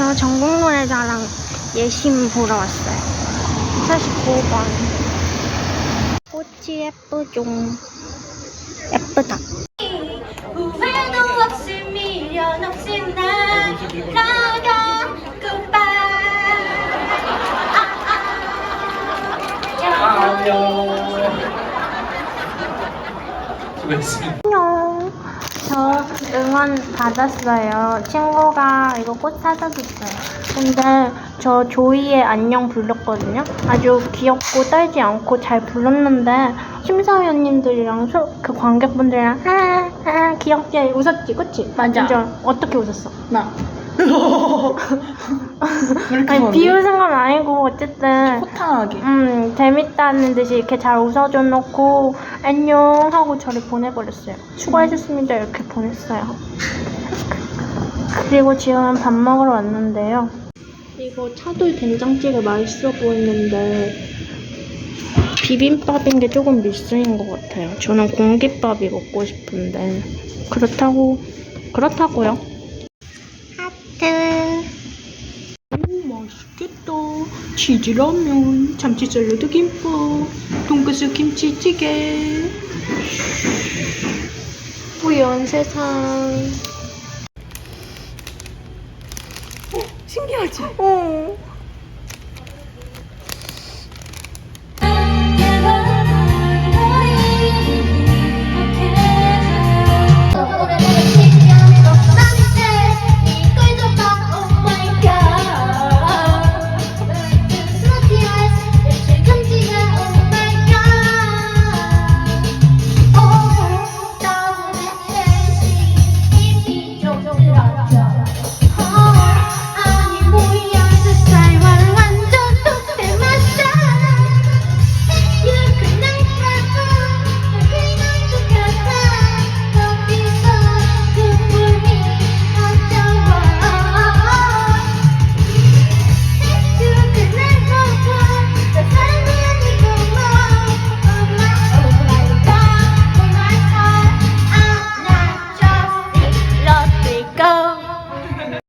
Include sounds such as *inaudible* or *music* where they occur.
저 전국노래자랑 예심 보러 왔어요. 49번. 꽃이 예쁘죠. 예쁘다. 후회도 없이 미련 없이 날아가 goodbye 안녕. 저 응원 받았어요. 친구가 이거 꽃 사다 줬어요. 근데 저 조이의 안녕 불렀거든요. 아주 귀엽고 떨지 않고 잘 불렀는데 심사위원님들이랑 소- 그 관객분들이랑 아, 아, 귀엽게 웃었지, 그치? 맞아. 진짜 어떻게 웃었어? 나. *laughs* 아니? 비웃은 건 아니고 어쨌든 호탕하게. 음 재밌다는 듯이 이렇게 잘 웃어줘 놓고 안녕 하고 저를 보내버렸어요. 수고하셨습니다 이렇게 보냈어요. 그리고 지금 밥 먹으러 왔는데요. 이거 차돌 된장찌개 맛있어 보이는데 비빔밥인 게 조금 밀수인 것 같아요. 저는 공깃밥이 먹고 싶은데 그렇다고 그렇다고요. 하트. 오, 맛있겠다. 치즈 라면, 참치 샐러드 김밥, 돈가스 김치찌개. 우연 세상. 신기하지? 어.